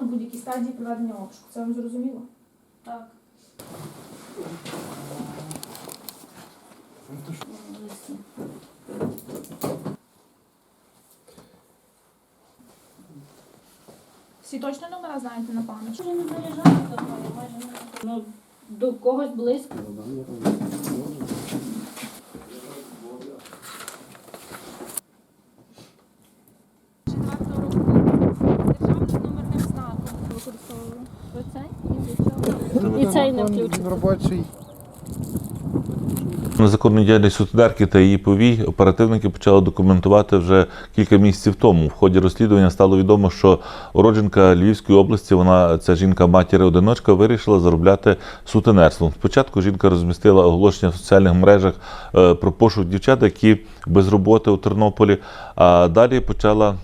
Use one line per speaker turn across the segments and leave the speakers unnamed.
на будь-якій стадії проведення обшуку. Це вам зрозуміло?
Так.
Всі точно номера знаєте на пам'ять?
Може не заряджати такого, майже не ну, до когось близько. І цей не
Він робочий.
Незаконну діяльність сутенерки та її повій оперативники почали документувати вже кілька місяців тому. В ході розслідування стало відомо, що уродженка Львівської області, вона ця жінка матір одиночка, вирішила заробляти сутенерством. Спочатку жінка розмістила оголошення в соціальних мережах е, про пошук дівчат, які без роботи у Тернополі. А далі почала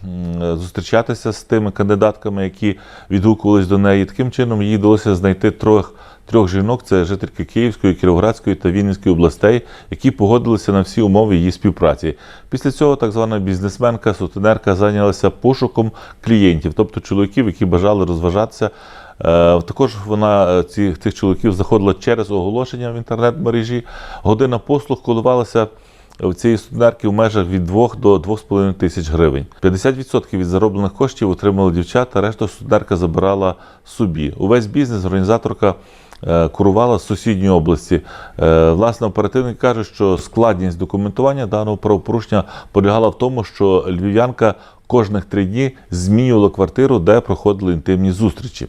зустрічатися з тими кандидатками, які відгукувались до неї. Таким чином їй вдалося знайти трьох трьох жінок це жительки Київської, Кіровоградської та Вінницької областей, які погодилися на всі умови її співпраці. Після цього так звана бізнесменка, сутенерка зайнялася пошуком клієнтів, тобто чоловіків, які бажали розважатися. Е, Також вона цих, цих чоловіків заходила через оголошення в інтернет-мережі. Година послуг коливалася в цієї студентки в межах від 2 до 2,5 тисяч гривень. 50% від зароблених коштів отримали дівчата, решту студентка забирала собі. Увесь бізнес організаторка е, курувала з сусідньої області. Е, Власне, оперативник каже, що складність документування даного правопорушення полягала в тому, що львів'янка кожних три дні змінювала квартиру, де проходили інтимні зустрічі.